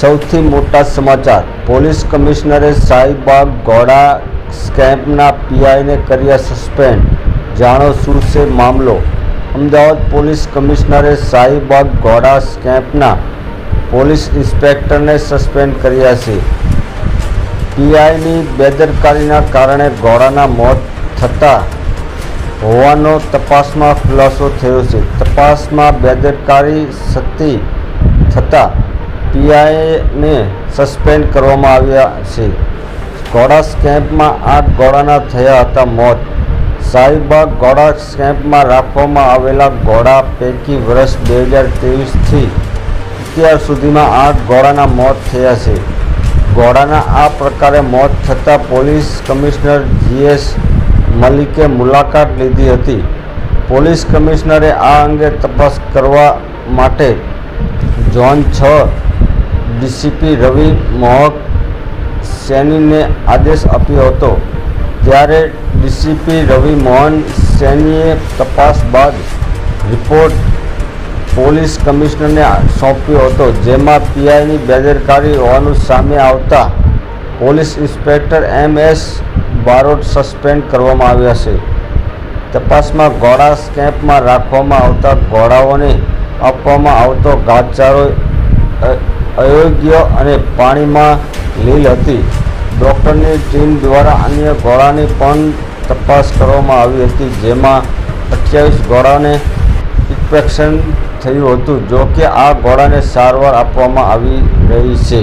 સૌથી મોટા સમાચાર. પોલીસ કમિશનરે શાહીબાગ ઘોડા સ્કેમ્પના પીઆઈને કર્યા સસ્પેન્ડ. જાણો શું છે મામલો? અમદાવાદ પોલીસ કમિશનરે શાહીબાગ ઘોડા સ્કેમ્પના પોલીસ ઇન્સ્પેક્ટરને સસ્પેન્ડ કર્યા છે. પીઆઈની બેદરકારીના કારણે ઘોડાના મોત થતા હોવાનો તપાસમાં ખુલાસો થયો છે. તપાસમાં બેદરકારી સતી થતાં પીઆઈને સસ્પેન્ડ કરવામાં આવ્યા છે. ઘોડા સ્કેમ્પમાં આઠ ઘોડાના થયા હતા મોત. શાહીબાગ ઘોડા સ્કેમ્પમાં રાખવામાં આવેલા ઘોડા પૈકી વર્ષ બે હજાર ત્રેવીસથી અત્યાર સુધીમાં આઠ ઘોડાના મોત થયા છે. ઘોડાના આ પ્રકારે મોત થતાં પોલીસ કમિશનર જીએસ મલિકે મુલાકાત લીધી હતી. પોલીસ કમિશનરે આ અંગે તપાસ કરવા માટે ઝોન છ ડીસીપી રવિ મોહક સૈનીને આદેશ આપ્યો હતો. ત્યારે ડીસીપી રવિ મોહન સૈનીએ તપાસ બાદ રિપોર્ટ પોલીસ કમિશનરને સોંપ્યો હતો, જેમાં પીઆઈની બેદરકારી હોવાનું સામે આવતા police inspector M S Barot suspend કરવામાં આવ્યા છે. તપાસમાં ઘોડા સ્કેમ્પમાં રાખવામાં આવતા ઘોડાઓને આપવામાં આવતો ઘાસચારો અ- અયોગ્ય અને પાણીમાં લીલ હતી. ડૉક્ટરની ટીમ દ્વારા અન્ય ઘોડાની પણ તપાસ કરવામાં આવી હતી, જેમાં અઠ્યાવીસ ઘોડાને ઇન્ફેક્શન થયું હતું, જો કે આ ઘોડાને સારવાર આપવામાં આવી રહી છે.